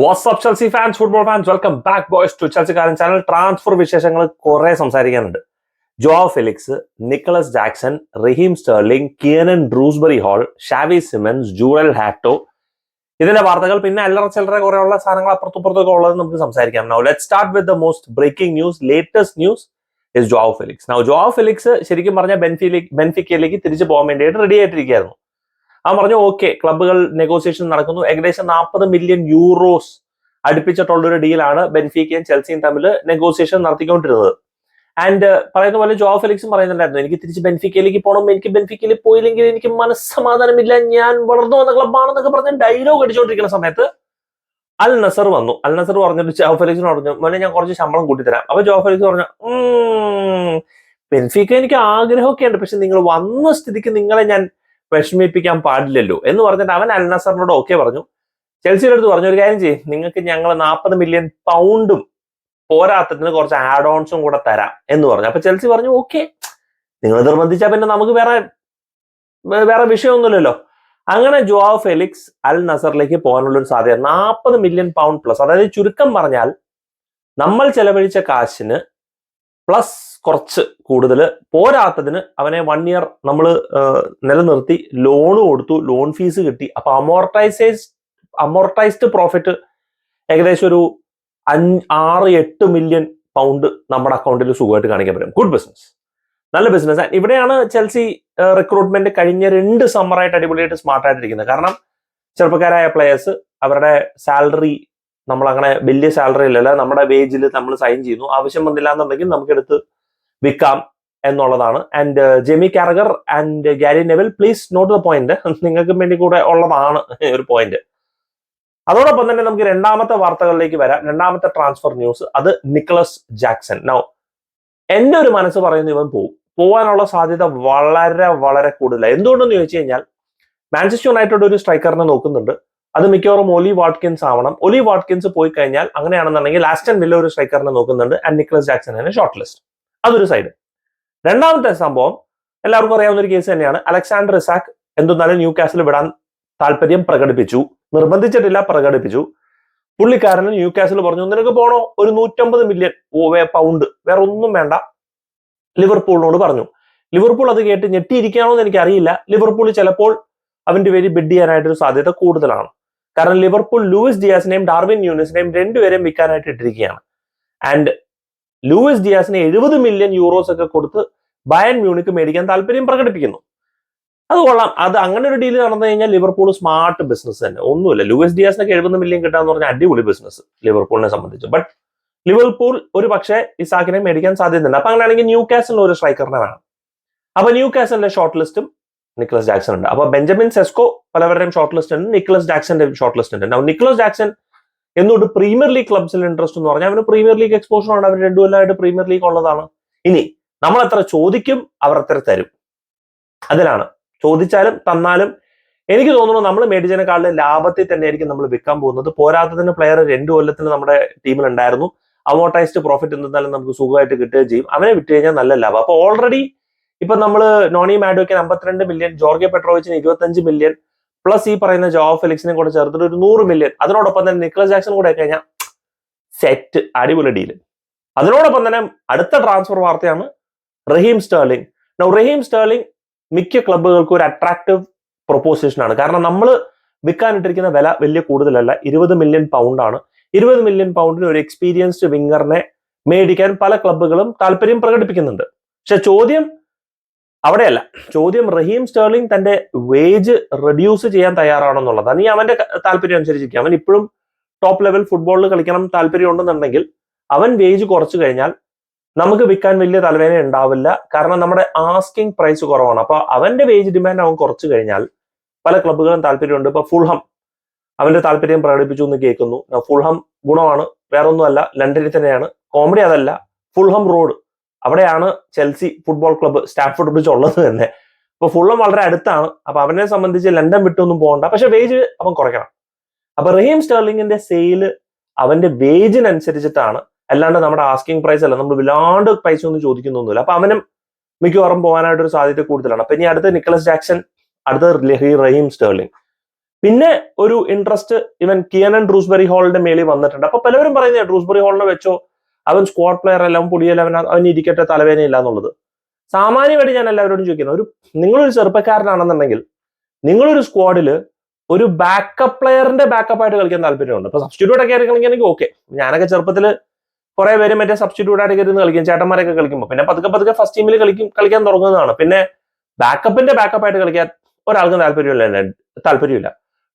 What's up Chelsea fans football fans welcome back boys to ചെൽസിക്കാരൻ channel transfer വിശേഷങ്ങൾ കുറെ സംസാരിക്കാനുണ്ട്. Joao Felix Nicolas Jackson Raheem Sterling Kiernan Dewsbury Hall Xavi Simons Jorrel Hato ഇതിന്റെ വാർത്തകൾ പിന്നെ അല്ലറ ചില്ലറ കുറേയുള്ള സാധനങ്ങൾ അപ്പുറത്തുപ്പുറത്തൊക്കെ ഉള്ളത് നമുക്ക് സംസാരിക്കാം. Now let start with the most breaking news latest news is Joao Felix now Joao Felix ശരിക്കും പറഞ്ഞാൽ ബെൻഫിലേക്ക് ബെൻഫിക്കയിലേക്ക് തിരിച്ചു പോകാൻ വേണ്ടിയിട്ട് റെഡി ആയിട്ടിരിക്കുകയായിരുന്നു. അവൻ പറഞ്ഞു ഓക്കെ ക്ലബുകൾ നെഗോസിയേഷൻ നടക്കുന്നു. ഏകദേശം നാൽപ്പത് മില്യൺ യൂറോസ് അടുപ്പിച്ചിട്ടുള്ള ഒരു ഡീലാണ് ബെൻഫിക്കയും ചെൽസിയും തമ്മിൽ നെഗോസിയേഷൻ നടത്തിക്കൊണ്ടിരുന്നത്. ആൻഡ് പറയുന്ന പോലെ ജോ ഫെലിക്സും പറയുന്നുണ്ടായിരുന്നു എനിക്ക് തിരിച്ച് ബെൻഫിക്കയിലേക്ക് പോകണം എനിക്ക് ബെൻഫിക്കയിൽ പോയില്ലെങ്കിൽ എനിക്ക് മനസ്സമാധാനമില്ല. ഞാൻ വളർന്നു വന്ന ക്ലബ്ബാണെന്നൊക്കെ പറഞ്ഞ് ഡയലോഗ് അടിച്ചുകൊണ്ടിരിക്കുന്ന സമയത്ത് അൽ നസർ വന്നു. അൽ നസർ പറഞ്ഞിട്ട് ജോ ഫെലിക്സിന് പറഞ്ഞു മോനെ ഞാൻ കുറച്ച് ശമ്പളം കൂട്ടിത്തരാം. അപ്പൊ ജോ ഫെലിക്സ് പറഞ്ഞു ബെൻഫിക്ക എനിക്ക് ആഗ്രഹമൊക്കെ ഉണ്ട് പക്ഷെ നിങ്ങൾ വന്ന സ്ഥിതിക്ക് നിങ്ങളെ ഞാൻ വിഷമിപ്പിക്കാൻ പാടില്ലല്ലോ എന്ന് പറഞ്ഞിട്ട് അവൻ അൽ നസറിനോട് ഓക്കെ പറഞ്ഞു. ചെൽസിയുടെ അടുത്ത് പറഞ്ഞു ഒരു കാര്യം ചെയ്യും നിങ്ങൾക്ക് ഞങ്ങൾ നാൽപ്പത് മില്യൺ പൗണ്ടും പോരാത്തതിന് കുറച്ച് ആഡ് ഓൺസും കൂടെ തരാം എന്ന് പറഞ്ഞു. അപ്പൊ ചെൽസി പറഞ്ഞു ഓക്കെ നിങ്ങൾ നിർബന്ധിച്ചാൽ പിന്നെ നമുക്ക് വേറെ വേറെ വിഷയമൊന്നുമില്ലല്ലോ. അങ്ങനെ ജോവാ ഫെലിക്സ് അൽ നസറിലേക്ക് പോകാനുള്ള ഒരു സാധ്യത നാൽപ്പത് മില്യൺ പൗണ്ട് പ്ലസ് അതായത് ചുരുക്കം പറഞ്ഞാൽ നമ്മൾ ചെലവഴിച്ച കാശിന് പ്ലസ് കുറച്ച് കൂടുതൽ പോരാത്തതിന് അവനെ വൺ ഇയർ നമ്മൾ നിലനിർത്തി ലോൺ കൊടുത്തു ലോൺ ഫീസ് കിട്ടി. അപ്പൊ അമോർട്ടൈസേസ് അമോർട്ടൈസ്ഡ് പ്രോഫിറ്റ് ഏകദേശം ഒരു അഞ്ച് ആറ് എട്ട് മില്യൺ പൗണ്ട് നമ്മുടെ അക്കൗണ്ടിൽ സുഖമായിട്ട് കാണിക്കാൻ പറ്റും. ഗുഡ് ബിസിനസ് നല്ല ബിസിനസ് ഇവിടെയാണ് ചെൽസി റിക്രൂട്ട്മെന്റ് കഴിഞ്ഞ രണ്ട് സമ്മറായിട്ട് അടിപൊളിയായിട്ട് സ്മാർട്ടായിട്ടിരിക്കുന്നത് കാരണം ചെറുപ്പക്കാരായ പ്ലേയേഴ്സ് അവരുടെ സാലറി നമ്മൾ അങ്ങനെ വലിയ സാലറി ഇല്ലല്ല നമ്മുടെ വേജിൽ നമ്മൾ സൈൻ ചെയ്യുന്നു. ആവശ്യം വന്നില്ല എന്നുണ്ടെങ്കിൽ നമുക്കെടുത്ത് വിൽക്കാം എന്നുള്ളതാണ്. And Jamie Carragher and Gary Neville please note the point നിങ്ങൾക്കും വേണ്ടി കൂടെ ഉള്ളതാണ് ഒരു പോയിന്റ് അതോടൊപ്പം തന്നെ നമുക്ക് രണ്ടാമത്തെ വാർത്തകളിലേക്ക് വരാം. രണ്ടാമത്തെ ട്രാൻസ്ഫർ ന്യൂസ് അത് നിക്കലസ് ജാക്സൺ നൗ എന്റെ ഒരു മനസ്സ് പറയുന്നു ഇവൻ പോവും. പോവാനുള്ള സാധ്യത വളരെ വളരെ കൂടുതലാണ് എന്തുകൊണ്ടെന്ന് ചോദിച്ചു കഴിഞ്ഞാൽ മാഞ്ചസ്റ്റർ യുണൈറ്റഡ് ഒരു സ്ട്രൈക്കറിനെ നോക്കുന്നുണ്ട്. അത് മിക്കവാറും ഒലി വാട്കിൻസ് ആവണം. ഒലി വാട്കിൻസ് പോയി കഴിഞ്ഞാൽ അങ്ങനെയാണെന്നുണ്ടെങ്കിൽ ആസ്റ്റൻ വില്ല ഒരു സ്ട്രൈക്കറിനെ നോക്കുന്നുണ്ട്. And Nicolas Jackson short list അതൊരു സൈഡ് രണ്ടാമത്തെ സംഭവം എല്ലാവർക്കും അറിയാവുന്ന ഒരു കേസ് തന്നെയാണ്. അലക്സാണ്ടർ ഇസാക്ക് എന്തെന്നാലും ന്യൂ കാസിൽ വിടാൻ താല്പര്യം പ്രകടിപ്പിച്ചു. നിർബന്ധിച്ചിട്ടില്ല പ്രകടിപ്പിച്ചു. പുള്ളിക്കാരന് ന്യൂ കാസിൽ പറഞ്ഞു നിനക്ക് പോണോ? ഒരു നൂറ്റമ്പത് മില്യൺ പൗണ്ട് വേറെ ഒന്നും വേണ്ട. ലിവർപൂളിനോട് പറഞ്ഞു. ലിവർപൂൾ അത് കേട്ട് ഞെട്ടിയിരിക്കുകയാണോ എന്ന് എനിക്കറിയില്ല. ലിവർപൂൾ ചിലപ്പോൾ അവന്റെ പേര് ബിഡ് ചെയ്യാനായിട്ടൊരു സാധ്യത കൂടുതലാണ്. കാരണം ലിവർപൂൾ ലൂയിസ് ഡിയാസിനെയും ഡാർവിൻ ന്യൂണിസിനെയും രണ്ടുപേരെയും വിൽക്കാനായിട്ട് ഇട്ടിരിക്കുകയാണ്. ആൻഡ് ലൂയിസ് ഡിയാസിന് എഴുപത് മില്യൺ യൂറോസ് ഒക്കെ കൊടുത്ത് ബയൻ മ്യൂണിക്ക് മേടിക്കാൻ താല്പര്യം പ്രകടിപ്പിക്കുന്നു. അത് കൊള്ളാം. അത് അങ്ങനെ ഒരു ഡീൽ നടന്നു കഴിഞ്ഞാൽ ലിവർപൂൾ സ്മാർട്ട് ബിസിനസ് തന്നെ. ഒന്നുമില്ല. ലൂയിസ് ഡിയാസിനൊക്കെ എഴുപത് മില്യൺ കിട്ടാന്ന് പറഞ്ഞാൽ അടിപൊളി ബിസിനസ് ലിവർപൂളിനെ സംബന്ധിച്ച്. ബട്ട് ലിവർപൂൾ ഒരു പക്ഷേ ഇസാക്കിനെ മേടിക്കാൻ സാധ്യതയുണ്ട്. അപ്പൊ അങ്ങനെയാണെങ്കിൽ ന്യൂ കാസലിന് ഒരു സ്ട്രൈക്കറിനെ വേണം. അപ്പൊ ന്യൂ കാസലിന്റെ ഷോർട്ട് ലിസ്റ്റും നിക്കലസ് ജാക്സൺ ഉണ്ട് അപ്പൊ ബെഞ്ചമിൻ സെസ്കോ പലവരുടെയും ഷോർട്ട് ലിസ്റ്റ് ഉണ്ട്. നിക്കലസ് ജാക്സന്റെ ഷോർട്ട് ലിസ്റ്റ് ഉണ്ട്. നിക്കലസ് ജാക്സൺ എന്തുകൊണ്ട് പ്രീമിയർ ലീഗ് ക്ലബ്സിൽ ഇൻട്രസ്റ്റ് എന്ന് പറഞ്ഞാൽ അവന് പ്രീമിയർ ലീഗ് എക്സ്പോഷർ ആണ്. അവന് രണ്ടു കൊല്ലമായിട്ട് പ്രീമിയർ ലീഗ് ഉള്ളതാണ്. ഇനി നമ്മൾ എത്ര ചോദിക്കും അവർ അത്ര തരും. അതിലാണ്. ചോദിച്ചാലും തന്നാലും എനിക്ക് തോന്നുന്നു നമ്മൾ മേടിച്ചതിനെക്കാളും ലാഭത്തിൽ തന്നെയായിരിക്കും നമ്മൾ വിൽക്കാൻ പോകുന്നത്. പോരാത്തതിന് പ്ലെയർ രണ്ടു കൊല്ലത്തിന് നമ്മുടെ ടീമിൽ ഉണ്ടായിരുന്നു. അമോർട്ടൈസ്ഡ് പ്രോഫിറ്റ് എന്തായാലും നമുക്ക് സുഖമായിട്ട് കിട്ടുകയും ചെയ്യും. അവനെ വിറ്റ് കഴിഞ്ഞാൽ നല്ല ലാഭം. അപ്പൊ ഓൾറെഡി ഇപ്പൊ നമ്മൾ നോണി മാഡോയ്ക്ക് അമ്പത്തിരണ്ട് മില്യൺ ജോർഗെ പെട്രോവിച്ചിന് ഇരുപത്തഞ്ച് മില്യൺ പ്ലസ് ഈ പറയുന്ന ജോ ഫെലിക്സിനെ കൂടെ ചേർത്തിട്ട് ഒരു നൂറ് മില്യൺ അതിനോടൊപ്പം തന്നെ നിക്ലസ് ജാക്സൺ കൂടെ കഴിഞ്ഞാൽ സെറ്റ് അടിപൊളി ഡീൽ അതിനോടൊപ്പം തന്നെ അടുത്ത ട്രാൻസ്ഫർ വാർത്തയാണ് Raheem Sterling. Now Raheem Sterling മിക്ക ക്ലബ്ബുകൾക്കും ഒരു അട്രാക്റ്റീവ് പ്രൊപ്പോസിഷൻ ആണ്. കാരണം നമ്മൾ വിൽക്കാനിട്ടിരിക്കുന്ന വില വലിയ കൂടുതലല്ല. ഇരുപത് മില്യൺ പൗണ്ട് ആണ്. ഇരുപത് മില്യൺ പൗണ്ടിന് ഒരു എക്സ്പീരിയൻസ്ഡ് വിങ്ങറിനെ മേടിക്കാൻ പല ക്ലബ്ബുകളും താല്പര്യം പ്രകടിപ്പിക്കുന്നുണ്ട്. പക്ഷെ ചോദ്യം അവിടെയല്ല. ചോദ്യം റഹീം സ്റ്റേർലിംഗ് തന്റെ വേജ് റെഡ്യൂസ് ചെയ്യാൻ തയ്യാറാണെന്നുള്ളതാണ് നീ അവന്റെ താല്പര്യം അനുസരിച്ചിരിക്കും. അവൻ ഇപ്പോഴും ടോപ്പ് ലെവൽ ഫുട്ബോളിൽ കളിക്കണം താല്പര്യം ഉണ്ടെന്നുണ്ടെങ്കിൽ അവൻ വേജ് കുറച്ചു കഴിഞ്ഞാൽ നമുക്ക് വിൽക്കാൻ വലിയ തലവേദന ഉണ്ടാവില്ല. കാരണം നമ്മുടെ ആസ്കിംഗ് പ്രൈസ് കുറവാണ്. അപ്പൊ അവന്റെ വേജ് ഡിമാൻഡ് അവൻ കുറച്ചു കഴിഞ്ഞാൽ പല ക്ലബ്ബുകളും താല്പര്യമുണ്ട്. ഇപ്പൊ ഫുൾഹം അവന്റെ താല്പര്യം പ്രകടിപ്പിച്ചു എന്ന് കേൾക്കുന്നു. ഫുൾഹം ഗുണമാണ്. വേറൊന്നുമല്ല. ലണ്ടനിൽ തന്നെയാണ്. കോമഡി അതല്ല. ഫുൾഹം റോഡ് അവിടെയാണ് Chelsea football club Stamford Bridge ഉള്ളത് തന്നെ. അപ്പൊ ഫുള്ളും വളരെ അടുത്താണ്. അപ്പൊ അവനെ സംബന്ധിച്ച് ലണ്ടൻ വിട്ടൊന്നും പോകണ്ട. പക്ഷെ വേജ് അവൻ കുറയ്ക്കണം. അപ്പൊ റഹീം സ്റ്റെർലിംഗിന്റെ സെയിൽ അവന്റെ വേജിനനുസരിച്ചിട്ടാണ് അല്ലാണ്ട് നമ്മുടെ ആസ്കിംഗ് പ്രൈസ് അല്ല. നമ്മൾ വിലാണ്ട് പൈസ ഒന്നും ചോദിക്കുന്നൊന്നുമില്ല. അപ്പൊ അവനും മിക്കവാറും പോകാനായിട്ട് ഒരു സാധ്യത കൂടുതലാണ്. അപ്പൊ ഇനി അടുത്ത നിക്കലസ് ജാക്സൺ അടുത്ത റഹീം സ്റ്റേർലിംഗ് പിന്നെ ഒരു ഇൻട്രസ്റ്റ് ഇവൻ കിയനൻ ഡ്രൂസ്ബെറി ഹാളിന്റെ മേളിൽ വന്നിട്ടുണ്ട്. അപ്പൊ പലവരും പറയുന്നത് ഡ്രൂസ്ബെറി ഹാളിനെ വെച്ചോ? അവൻ സ്ക്വാഡ് പ്ലെയർ എല്ലാം പുടിയല്ല അവൻ അവൻ ഇരിക്കട്ടെ തലവേദന ഇല്ല എന്നുള്ളത്. സാമാന്യമായിട്ട് ഞാൻ എല്ലാവരോടും ചോദിക്കുന്നത് ഒരു നിങ്ങളൊരു ചെറുപ്പക്കാരനാണെന്നുണ്ടെങ്കിൽ നിങ്ങളൊരു സ്ക്വാഡിൽ ഒരു ബാക്കപ്പ് പ്ലെയറിന്റെ ബാക്കപ്പ് ആയിട്ട് കളിക്കാൻ താല്പര്യമുണ്ട്. ഇപ്പൊ സബ്സ്റ്റിറ്റ്യൂട്ട് ഒക്കെ കളിക്കുകയാണെങ്കിൽ ഓക്കെ ഞാനൊക്കെ ചെറുപ്പത്തിൽ കുറെ പേര് മറ്റേ സബ്സ്റ്റിറ്റ്യൂട്ട് ആയിട്ട് ഇരുന്ന് കളിക്കും ചേട്ടന്മാരൊക്കെ കളിക്കുമ്പോൾ പിന്നെ പതുക്കെ പതുക്കെ ഫസ്റ്റ് ടീമിൽ കളിക്കും കളിക്കാൻ തുടങ്ങുന്നതാണ്. പിന്നെ ബാക്കപ്പിന്റെ ബാക്കപ്പ് ആയിട്ട് കളിക്കാൻ ഒരാൾക്ക് താല്പര്യമില്ല താല്പര്യമില്ല.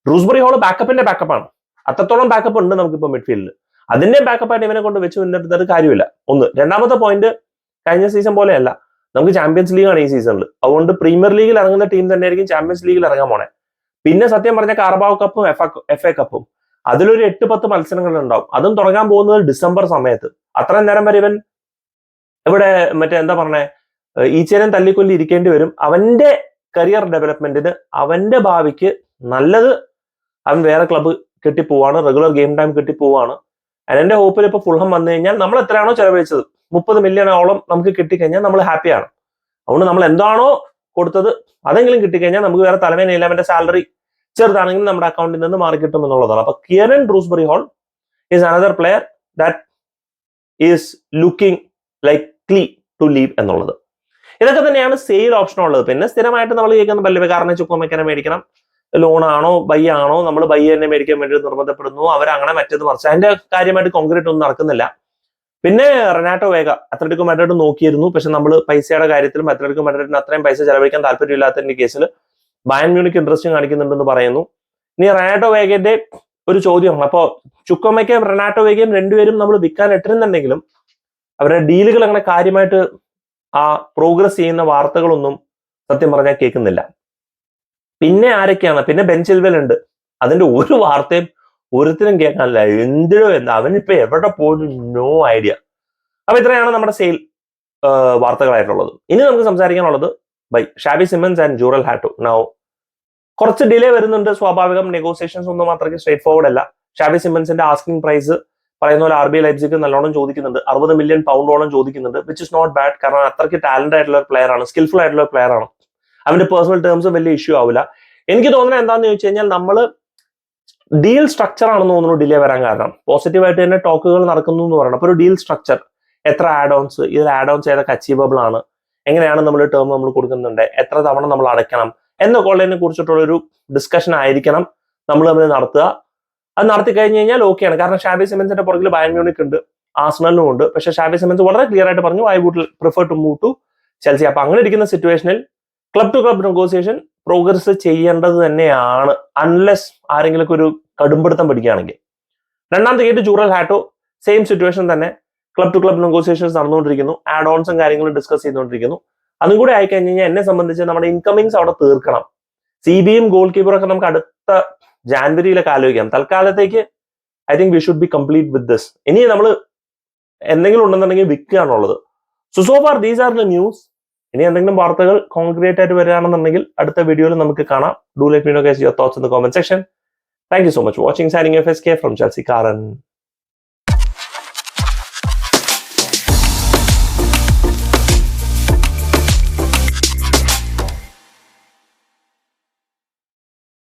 ഡ്രൂസ്ബറി ഹോൾ ബാക്കപ്പിന്റെ ബാക്കപ്പാണ് അത്രത്തോളം ബാക്കപ്പ് ഉണ്ട് നമുക്കിപ്പോൾ മിഡ്ഫീൽഡിൽ അതിന്റെ ബാക്കപ്പ് ആയിട്ട് ഇവനെ കൊണ്ട് വെച്ച് മുന്നിട്ട് കാര്യമില്ല. ഒന്ന് രണ്ടാമത്തെ പോയിന്റ് കഴിഞ്ഞ സീസൺ പോലെയല്ല. നമുക്ക് ചാമ്പ്യൻസ് ലീഗാണ് ഈ സീസണിൽ അതുകൊണ്ട് പ്രീമിയർ ലീഗിൽ ഇറങ്ങുന്ന ടീം തന്നെ ആയിരിക്കും ചാമ്പ്യൻസ് ലീഗിൽ ഇറങ്ങാൻ പോണേ. പിന്നെ സത്യം പറഞ്ഞ കാർബാവ് കപ്പും എഫ് എ കപ്പും അതിലൊരു എട്ട് പത്ത് മത്സരങ്ങൾ ഉണ്ടാവും. അതും തുടങ്ങാൻ പോകുന്നത് ഡിസംബർ സമയത്ത്. അത്രയും നേരം വരെ ഇവൻ ഇവിടെ മറ്റേ എന്താ പറഞ്ഞേ? ഈച്ചേനെ തല്ലിക്കൊല്ലി ഇരിക്കേണ്ടി വരും. അവന്റെ കരിയർ ഡെവലപ്മെന്റിന് അവന്റെ ഭാവിക്ക് നല്ലത് അവൻ വേറെ ക്ലബ്ബ് കെട്ടിപ്പോവാണ്. റെഗുലർ ഗെയിം ടൈം കിട്ടിപ്പോവാണ്. എന്റെ ഹോപ്പിൽ ഇപ്പൊ ഫുൾഹം വന്നു കഴിഞ്ഞാൽ നമ്മൾ എത്രയാണോ ചെലവഴിച്ചത്? മുപ്പത് മില്യണോളം നമുക്ക് കിട്ടിക്കഴിഞ്ഞാൽ നമ്മൾ ഹാപ്പിയാണ് അതുകൊണ്ട് നമ്മൾ എന്താണോ കൊടുത്തത് അതെങ്കിലും കിട്ടിക്കഴിഞ്ഞാൽ നമുക്ക് വേറെ തലവേനയില്ല അവന്റെ സാലറി ചെറുതാണെങ്കിലും നമ്മുടെ അക്കൗണ്ടിൽ നിന്ന് മാറി കിട്ടും എന്നുള്ളതാണ്. അപ്പൊ Kieran Dewsbury Hall is another player that is looking likely to leave എന്നുള്ളത്. ഇതൊക്കെ തന്നെയാണ് സെയിൽ ഓപ്ഷൻ ഉള്ളത്. പിന്നെ സ്ഥിരമായിട്ട് നമ്മൾ കേൾക്കുന്ന പല്ലവ കാരണം ചുക്കമ്മയ്ക്കനെ മേടിക്കണം. ലോൺ ആണോ ബൈ ആണോ നമ്മൾ ബൈ തന്നെ മേടിക്കാൻ വേണ്ടി നിർബന്ധപ്പെടുന്നു അവരങ്ങനെ മറ്റേത് മറിച്ച്. അതിന്റെ കാര്യമായിട്ട് കോൺക്രീറ്റ് ഒന്നും നടക്കുന്നില്ല. പിന്നെ റെനാട്ടോ വേഗ അത്ലറ്റിക്കോ മാഡ്രിഡ് നോക്കിയിരുന്നു പക്ഷെ നമ്മൾ പൈസയുടെ കാര്യത്തിലും അത്ലറ്റിക്കോ മാഡ്രിഡിന് അത്രയും പൈസ ചെലവഴിക്കാൻ താല്പര്യമില്ലാത്തതിന്റെ കേസിൽ ബയൻ മ്യൂണിക്ക് ഇൻട്രസ്റ്റ് കാണിക്കുന്നുണ്ടെന്ന് പറയുന്നു. ഇനി റെനാട്ടോ വേഗന്റെ ഒരു ചോദ്യമാണ്. അപ്പോൾ ചുക്കോമയ്ക്കും റെനാട്ടോ വേഗയും രണ്ടുപേരും നമ്മൾ വിൽക്കാൻ ഇട്ടിരുന്നുണ്ടെങ്കിലും അവരുടെ ഡീലുകൾ അങ്ങനെ കാര്യമായിട്ട് ആ പ്രോഗ്രസ് ചെയ്യുന്ന വാർത്തകളൊന്നും സത്യം പറഞ്ഞാൽ കേൾക്കുന്നില്ല. പിന്നെ ആരൊക്കെയാണ്? പിന്നെ ബെൻചിൽവൽ ഉണ്ട്. അതിന്റെ ഒരു വാർത്തയും ഒരുത്തിനും കേൾക്കാനില്ല. എന്തിനോ എന്താ അവനിപ്പോ എവിടെ പോയിട്ടും നോ ഐഡിയ അപ്പൊ ഇത്രയാണ് നമ്മുടെ സെയിൽ വാർത്തകളായിട്ടുള്ളത്. ഇനി നമുക്ക് സംസാരിക്കാനുള്ളത് by Shabi Simons and Jorrel Hato now കുറച്ച് ഡിലേ വരുന്നുണ്ട്. സ്വാഭാവികം നെഗോസിയേഷൻസ് ഒന്നും അത്രയ്ക്ക് സ്ട്രേറ്റ് ഫോർവേഡ് അല്ല ഷാബി സിമൻസിന്റെ ആസ്കിംഗ് പ്രൈസ് പറയുന്ന പോലെ ആർ ബി ലൈബ്സിക്ക് നല്ലോണം ചോദിക്കുന്നുണ്ട്. അറുപത് മില്യൺ പൗണ്ടോളം ചോദിക്കുന്നുണ്ട് വിച്ച് ഇസ് നോട്ട് ബാഡ് കാരണം അത്രയ്ക്ക് ടാലന്റ് ആയിട്ടുള്ള ഒരു പ്ലെയർ ആണ്. സ്കിൽഫുൾ ആയിട്ടുള്ള ഒരു പ്ലെയർ ആണ്. അവന്റെ പേഴ്സണൽ ടേംസും വലിയ ഇഷ്യൂ ആവില്ല എനിക്ക് തോന്നുന്നത് എന്താണെന്ന് ചോദിച്ചു കഴിഞ്ഞാൽ നമ്മൾ ഡീൽ സ്ട്രക്ചർ ആണെന്ന് തോന്നുന്നു ഡിലേ വരാൻ കാരണം. പോസിറ്റീവായിട്ട് തന്നെ ടോക്കുകൾ നടക്കുന്നു എന്ന് പറയണം. അപ്പൊ ഒരു ഡീൽ സ്ട്രക്ചർ എത്ര ആഡ് ഓൺസ് ഇതിൽ ആഡ് ഓൺസ് ഏതൊക്കെ അച്ചീവബിൾ ആണ് എങ്ങനെയാണ് നമ്മൾ ടേം നമ്മൾ കൊടുക്കുന്നുണ്ട് എത്ര തവണ നമ്മൾ അടയ്ക്കണം എന്നൊക്കെ ഉള്ളതിനെ കുറിച്ചിട്ടുള്ള ഒരു ഡിസ്കഷൻ ആയിരിക്കണം നമ്മൾ തമ്മിൽ നടത്തുക. അത് നടത്തി കഴിഞ്ഞ് കഴിഞ്ഞാൽ ഓക്കെയാണ് കാരണം ഷാബി സിമൻസിന്റെ പുറകിൽ ബയൻ മ്യൂണിക് ഉണ്ട് ആസ്ണലിനും ഉണ്ട്. പക്ഷെ ഷാബി സിമൻസ് വളരെ ക്ലിയർ ആയിട്ട് പറഞ്ഞു I would prefer to move to Chelsea അപ്പൊ അങ്ങനെ ഇരിക്കുന്ന സിറ്റുവേഷനിൽ club to club negotiation progress ചെയ്യേണ്ടത് തന്നെയാണ് അൺലെസ് ആരെങ്കിലും ഒരു കടുംപിടുത്തം പിടിക്കുകയാണെങ്കിൽ. രണ്ടാമത്തെ കേട്ട് ജൂറൽ ഹാറ്റോ സെയിം സിറ്റുവേഷൻ തന്നെ ക്ലബ് ടു ക്ലബ് നെഗോസിയേഷൻസ് നടന്നുകൊണ്ടിരിക്കുന്നു ആഡ് ഓൺസും കാര്യങ്ങളും ഡിസ്കസ് ചെയ്തുകൊണ്ടിരിക്കുന്നു. അതും കൂടെ ആയി കഴിഞ്ഞ് കഴിഞ്ഞാൽ എന്നെ സംബന്ധിച്ച് നമ്മുടെ ഇൻകമിങ്സ് അവിടെ തീർക്കണം. സി ബിയും ഗോൾ കീപ്പറൊക്കെ നമുക്ക് അടുത്ത ജാൻവരിയിലൊക്കെ ആലോചിക്കാം. തൽക്കാലത്തേക്ക് I think we should be complete with this ഇനി നമ്മൾ എന്തെങ്കിലും ഉണ്ടെന്നുണ്ടെങ്കിൽ വിൽക്കുകയാണുള്ളത്. So so far these are the news ഇനി എന്തെങ്കിലും വാർത്തകൾ കോൺക്രീറ്റ് ആയിട്ട് വരികയാണെന്നുണ്ടെങ്കിൽ അടുത്ത വീഡിയോയിൽ നമുക്ക് കാണാം. Do let me know guys your thoughts in the comment section thank you so much watching signing F S K from Chelsea കാരൻ